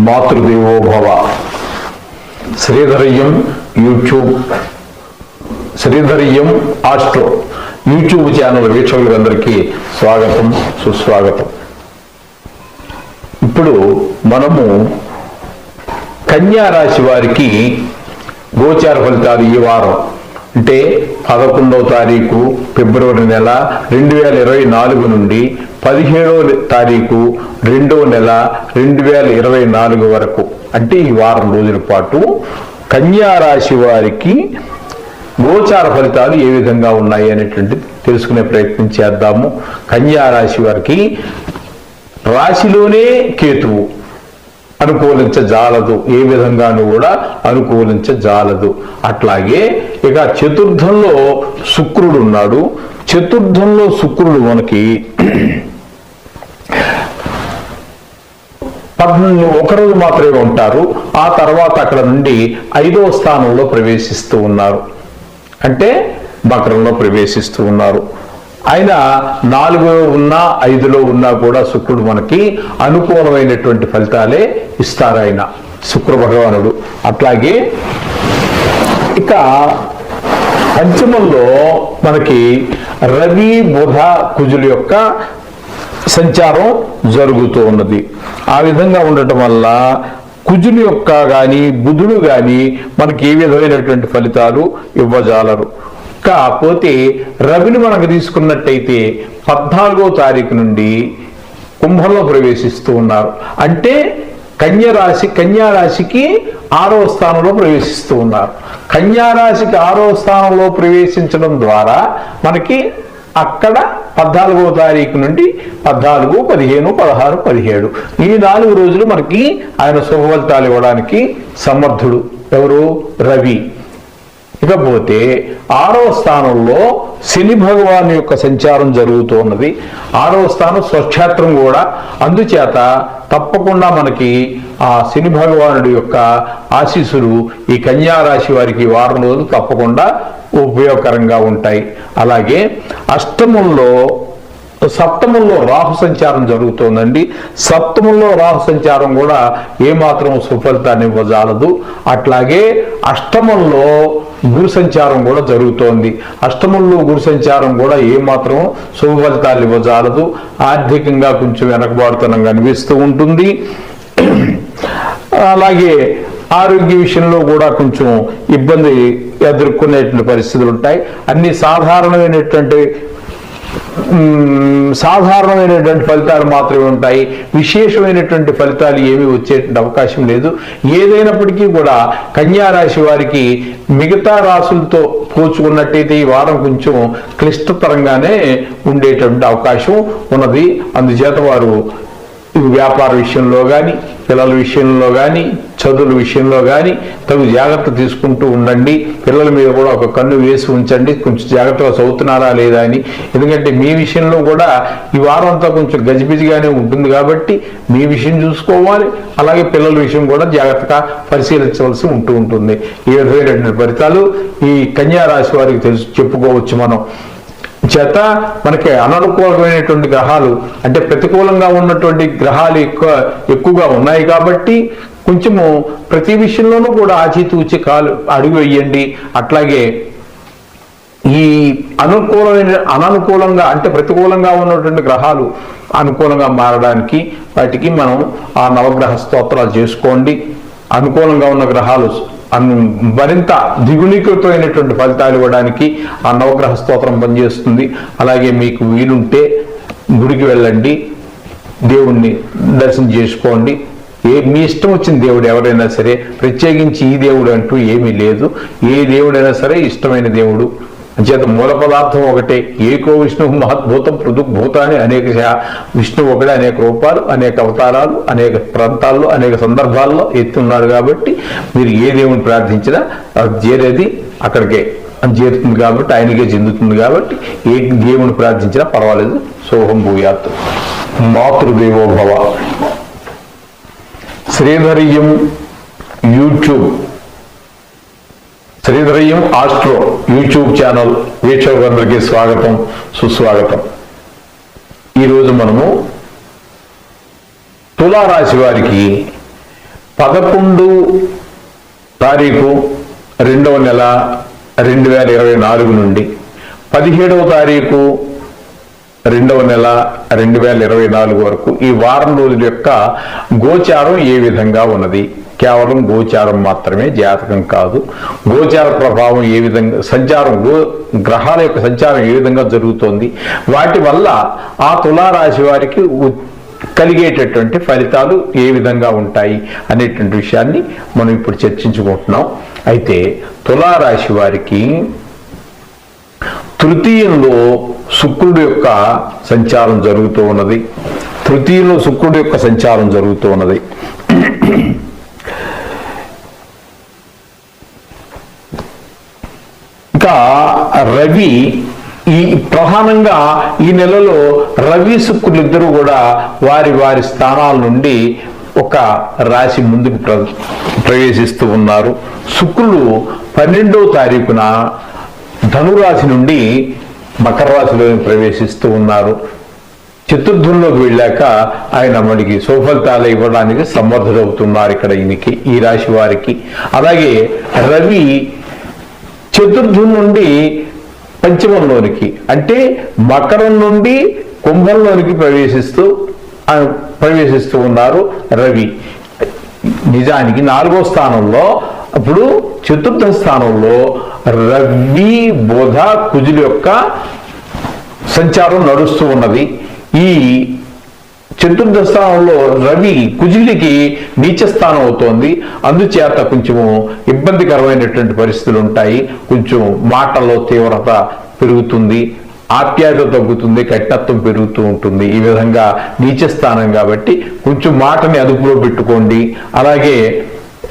Matrudevobhava. Sridharayyam YouTube. Sridharayyam astro. YouTube channel వీక్షకులందరికీ స్వాగతం సుస్వాగతం. ఇప్పుడు మనము కన్యా రాశి వారికి గోచార ఫలితాలు ఈ వారం. అంటే పదకొండవ తారీఖు ఫిబ్రవరి నెల రెండు వేల ఇరవై నాలుగు నుండి పదిహేడవ తారీఖు రెండవ నెల రెండు వేల ఇరవై నాలుగు వరకు. అంటే ఈ వారం రోజుల పాటు కన్యారాశి వారికి గోచార ఫలితాలు ఏ విధంగా ఉన్నాయి అనేటువంటి తెలుసుకునే ప్రయత్నం చేద్దాము. కన్యారాశి వారికి రాశిలోనే కేతువు అనుకూలించజాలదు. ఏ విధంగానూ కూడా అనుకూలించజాలదు. అట్లాగే ఇక చతుర్థంలో శుక్రుడు ఉన్నాడు. చతుర్థంలో శుక్రుడు మనకి పద్నాలుగు ఒకరోజు మాత్రమే ఉంటారు. ఆ తర్వాత అక్కడ నుండి ఐదవ స్థానంలో ప్రవేశిస్తూ ఉన్నారు. అంటే మకరంలో ప్రవేశిస్తూ ఉన్నారు. ఆయన నాలుగులో ఉన్నా ఐదులో ఉన్నా కూడా శుక్రుడు మనకి అనుకూలమైనటువంటి ఫలితాలే ఇస్తారు ఆయన. శుక్ర భగవానుడు. అట్లాగే ఇక పంచమంలో మనకి రవి బుధ కుజుల యొక్క సంచారం జరుగుతూ ఉన్నది. ఆ విధంగా ఉండటం వల్ల కుజుని యొక్క కానీ బుధుడు కానీ మనకి ఏ విధమైనటువంటి ఫలితాలు ఇవ్వజాలరు. కాకపోతే రవిని మనకు తీసుకున్నట్టయితే పద్నాలుగో తారీఖు నుండి కుంభంలో ప్రవేశిస్తూ ఉన్నారు. అంటే కన్యరాశి కన్యారాశికి ఆరో స్థానంలో ప్రవేశిస్తూ ఉన్నారు. కన్యా రాశికి ఆరో స్థానంలో ప్రవేశించడం ద్వారా మనకి అక్కడ పద్నాలుగో తారీఖు నుండి పద్నాలుగు పదిహేను పదహారు పదిహేడు. ఈ నాలుగు రోజులు మనకి ఆయన శుభఫలితాలు ఇవ్వడానికి సమర్థుడు. ఎవరు? రవి. ఇకపోతే ఆరవ స్థానంలో శని భగవాన్ యొక్క సంచారం జరుగుతున్నది. ఆరవ స్థానం స్వక్షేత్రం కూడా. అందుచేత తప్పకుండా మనకి ఆ శని భగవానుడి యొక్క ఆశీస్సులు ఈ కన్యా రాశి వారికి వారం రోజులు తప్పకుండా ఉపయోగకరంగా ఉంటాయి. అలాగే అష్టమంలో సప్తమంలో రాహు సంచారం జరుగుతోందండి. సప్తమంలో రాహు సంచారం కూడా ఏమాత్రం సుఫలితాన్ని ఇవ్వజాలదు. అట్లాగే అష్టమంలో గురు సంచారం కూడా జరుగుతోంది. అష్టమంలో గురు సంచారం కూడా ఏమాత్రం శుభ ఫలితాలు ఇవ్వజాలదు. ఆర్థికంగా కొంచెం వెనకబాటుతనంగా అనిపిస్తూ ఉంటుంది. అలాగే ఆరోగ్య విషయంలో కూడా కొంచెం ఇబ్బంది ఎదుర్కొనేటువంటి పరిస్థితులు ఉంటాయి. అన్ని సాధారణమైనటువంటి సాధారణమైనటువంటి ఫలితాలు మాత్రమే ఉంటాయి. విశేషమైనటువంటి ఫలితాలు ఏమీ వచ్చేటువంటి అవకాశం లేదు. ఏదైనప్పటికీ కూడా కన్యా రాశి వారికి మిగతా రాసులతో పోల్చుకున్నట్టయితే ఈ వారం కొంచెం క్లిష్టతరంగానే ఉండేటువంటి అవకాశం ఉన్నది. అందుచేత వారు వ్యాపార విషయంలో కానీ పిల్లల విషయంలో కానీ చదువుల విషయంలో కానీ తగు జాగ్రత్త తీసుకుంటూ ఉండండి. పిల్లల మీద కూడా ఒక కన్ను వేసి ఉంచండి. కొంచెం జాగ్రత్తగా చదువుతున్నారా లేదా అని. ఎందుకంటే మీ విషయంలో కూడా ఈ వారం అంతా కొంచెం గజిబిజిగానే ఉంటుంది కాబట్టి మీ విషయం చూసుకోవాలి. అలాగే పిల్లల విషయం కూడా జాగ్రత్తగా పరిశీలించవలసి ఉంటూ ఉంటుంది. ఈ విధమైనటువంటి ఫలితాలు ఈ కన్యా రాశి వారికి తెలుసు. చెప్పుకోవచ్చు మనం. చేత మనకి అననుకూలమైనటువంటి గ్రహాలు అంటే ప్రతికూలంగా ఉన్నటువంటి గ్రహాలు ఎక్కువ ఎక్కువగా ఉన్నాయి కాబట్టి కొంచెము ప్రతి విషయంలోనూ కూడా ఆచితూచి కాలు అడుగు వేయండి. అట్లాగే ఈ అనుకూలమైన అననుకూలంగా అంటే ప్రతికూలంగా ఉన్నటువంటి గ్రహాలు అనుకూలంగా మారడానికి వాటికి మనం ఆ నవగ్రహ స్తోత్రాలు చేసుకోండి. అనుకూలంగా ఉన్న గ్రహాలు మరింత ద్విగుణీకృతమైనటువంటి ఫలితాలు ఇవ్వడానికి ఆ నవగ్రహ స్తోత్రం పనిచేస్తుంది. అలాగే మీకు వీలుంటే గుడికి వెళ్ళండి. దేవుణ్ణి దర్శనం చేసుకోండి. ఏ మీ ఇష్టం వచ్చిన దేవుడు ఎవరైనా సరే ప్రత్యేకించి ఈ దేవుడు అంటూ ఏమీ లేదు. ఏ దేవుడైనా సరే ఇష్టమైన దేవుడు. చేత మూల పదార్థం ఒకటే. ఏకో విష్ణు మహద్భూతం పృథుభూతాన్ని అనేక శా- విష్ణు ఒకటే అనేక రూపాలు అనేక అవతారాలు అనేక ప్రాంతాల్లో అనేక సందర్భాల్లో ఎత్తున్నారు కాబట్టి మీరు ఏ దేవుని ప్రార్థించినా అది చేరేది అక్కడికే. అది చేరుతుంది కాబట్టి ఆయనకే చెందుతుంది కాబట్టి ఏ దేవుని ప్రార్థించినా పర్వాలేదు. సోహం భూయాత్. Matrudevobhava. Sridharyam YouTube. Sridharayam astro YouTube channel వీక్షకులందరికీ స్వాగతం సుస్వాగతం. ఈరోజు మనము తులారాశి వారికి పదకొండు తారీఖు రెండవ నెల రెండు వేల ఇరవై నాలుగు నుండి పదిహేడవ తారీఖు రెండవ నెల రెండు వేల ఇరవై నాలుగు వరకు ఈ వారం రోజుల యొక్క గోచారం ఏ విధంగా ఉన్నది? కేవలం గోచారం మాత్రమే జాతకం కాదు. గోచార ప్రభావం ఏ విధంగా సంచారం గో గ్రహాల యొక్క సంచారం ఏ విధంగా జరుగుతోంది? వాటి వల్ల ఆ తులారాశి వారికి కలిగేటటువంటి ఫలితాలు ఏ విధంగా ఉంటాయి అనేటువంటి విషయాన్ని మనం ఇప్పుడు చర్చించుకుంటున్నాం. అయితే తులారాశి వారికి తృతీయంలో శుక్రుడు యొక్క సంచారం జరుగుతూ ఉన్నది. తృతీయంలో శుక్రుడు యొక్క సంచారం జరుగుతూ ఉన్నది. రవి ఈ ప్రధానంగా ఈ నెలలో రవి శుక్రులు ఇద్దరు కూడా వారి వారి స్థానాల నుండి ఒక రాశి ముందుకు ప్ర ప్రవేశిస్తూ ఉన్నారు. శుక్రుడు పన్నెండవ తారీఖున ధనురాశి నుండి మకర రాశిలో ప్రవేశిస్తూ ఉన్నారు. చతుర్థంలోకి వెళ్ళాక ఆయన మనకి సుఫలితాలు ఇవ్వడానికి సమర్థుడవుతున్నారు ఇక్కడ ఈయనకి ఈ రాశి వారికి. అలాగే రవి చతుర్థం నుండి పంచమంలోనికి అంటే మకరం నుండి కుంభంలోనికి ప్రవేశిస్తూ ప్రవేశిస్తూ ఉన్నారు రవి. నిజానికి నాలుగో స్థానంలో అప్పుడు చతుర్థ స్థానంలో రవి బుధ కుజుల యొక్క సంచారం నడుస్తూ ఉన్నది. ఈ చతుర్థ స్థానంలో రవి కుజుడికి నీచ స్థానం అవుతోంది. అందుచేత కొంచెము ఇబ్బందికరమైనటువంటి పరిస్థితులు ఉంటాయి. కొంచెం మాటల్లో తీవ్రత పెరుగుతుంది. ఆప్యాయత తగ్గుతుంది. కఠినత్వం పెరుగుతూ ఉంటుంది. ఈ విధంగా నీచ స్థానం కాబట్టి కొంచెం మాటని అదుపులో పెట్టుకోండి. అలాగే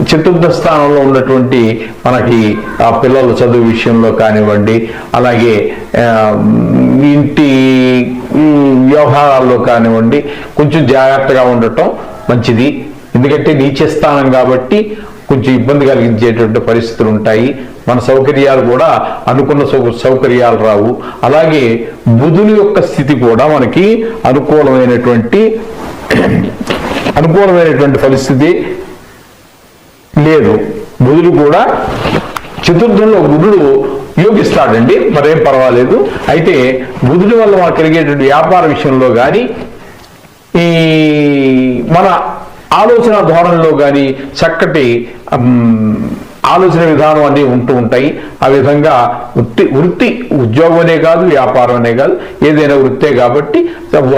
చతుర్థ స్థానంలో ఉన్నటువంటి మనకి ఆ పిల్లల చదువు విషయంలో కానివ్వండి అలాగే ఇంటి వ్యవహారాల్లో కానివ్వండి కొంచెం జాగ్రత్తగా ఉండటం మంచిది. ఎందుకంటే నీచ స్థానం కాబట్టి కొంచెం ఇబ్బంది కలిగించేటువంటి పరిస్థితులు ఉంటాయి. మన సౌకర్యాలు కూడా అనుకున్న సౌ సౌకర్యాలు రావు. అలాగే బుధుని యొక్క స్థితి కూడా మనకి అనుకూలమైనటువంటి అనుకూలమైనటువంటి పరిస్థితి లేదు. బుధుడు కూడా చతుర్థంలో బుధుడు యోగిస్తాడండి మరేం పర్వాలేదు. అయితే బుధుడి వల్ల మనకు కలిగేటువంటి వ్యాపార విషయంలో కానీ ఈ మన ఆలోచన ధోరణిలో కానీ చక్కటి ఆలోచన విధానం అన్నీ ఉంటూ ఉంటాయి. ఆ విధంగా వృత్తి వృత్తి ఉద్యోగమనే కాదు వ్యాపారం అనే కాదు ఏదైనా వృత్తే కాబట్టి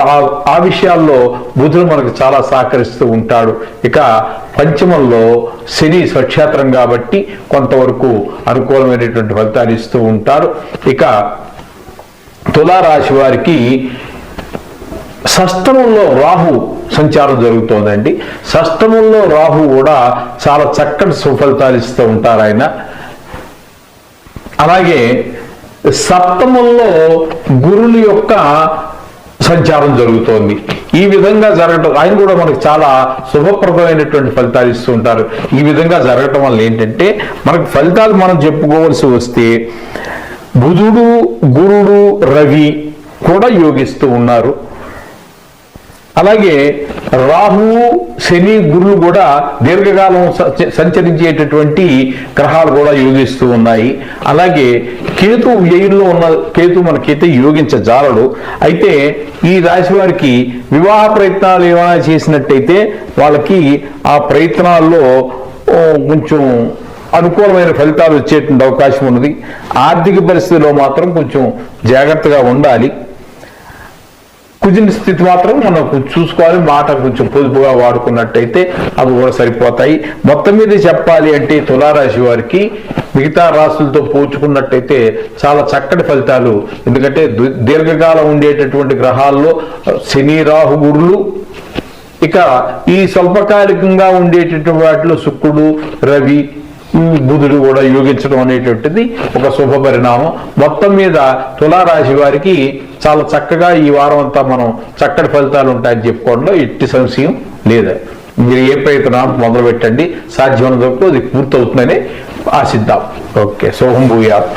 ఆ- విషయాల్లో బుధుడు మనకు చాలా సహకరిస్తూ ఉంటాడు. ఇక పంచమంలో శని స్వక్షేత్రం కాబట్టి కొంతవరకు అనుకూలమైనటువంటి ఫలితాలు ఇస్తూ ఉంటారు. ఇక తులారాశి వారికి సస్త్రంలో రాహు సంచారం జరుగుతోందండి. షష్టమంలో రాహు కూడా చాలా చక్కటి సుఫలితాలు ఇస్తూ ఉంటారు ఆయన. అలాగే సప్తమంలో గురుల యొక్క సంచారం జరుగుతోంది. ఈ విధంగా జరగటం ఆయన కూడా మనకు చాలా శుభప్రదమైనటువంటి ఫలితాలు ఇస్తూ ఉంటారు. ఈ విధంగా జరగటం వల్ల ఏంటంటే మనకు ఫలితాలు మనం చెప్పుకోవాల్సి వస్తే బుధుడు గురుడు రవి కూడా యోగిస్తూ ఉన్నారు. అలాగే రాహువు శని గురులు కూడా దీర్ఘకాలం సంచరించేటటువంటి గ్రహాలు కూడా యోగిస్తూ ఉన్నాయి. అలాగే కేతు వ్యయంలో ఉన్న కేతు మనకైతే యోగించజాలడు. అయితే ఈ రాశి వారికి వివాహ ప్రయత్నాలు ఏమైనా చేసినట్టయితే వాళ్ళకి ఆ ప్రయత్నాల్లో కొంచెం అనుకూలమైన ఫలితాలు వచ్చేటువంటి అవకాశం ఉన్నది. ఆర్థిక పరిస్థితిలో మాత్రం కొంచెం జాగ్రత్తగా ఉండాలి. కుదిన స్థితి మాత్రం మనం చూసుకోవాలి మాట కొంచెం పొదుపుగా వాడుకున్నట్టయితే అవి కూడా సరిపోతాయి. మొత్తం మీద చెప్పాలి అంటే తులారాశి వారికి మిగతా రాశులతో పోల్చుకున్నట్టయితే చాలా చక్కటి ఫలితాలు. ఎందుకంటే దీర్ఘకాలం ఉండేటటువంటి గ్రహాల్లో శని రాహు గురులు ఇక ఈ స్వల్పకాలికంగా ఉండేటటువంటి వాటిలో శుక్రుడు రవి బుధుడు కూడా యోగించడం అనేటువంటిది ఒక శుభ పరిణామం. మొత్తం మీద తులారాశి వారికి చాలా చక్కగా ఈ వారం అంతా మనం చక్కటి ఫలితాలు ఉంటాయని చెప్పుకోవడంలో ఎట్టి సంశయం లేదు. మీరు ఏ ప్రయత్నం మొదలు పెట్టండి సాధ్యమైనంత వరకు అది పూర్తవుతుందని ఆశిద్దాం. ఓకే శుభం భూయాత్.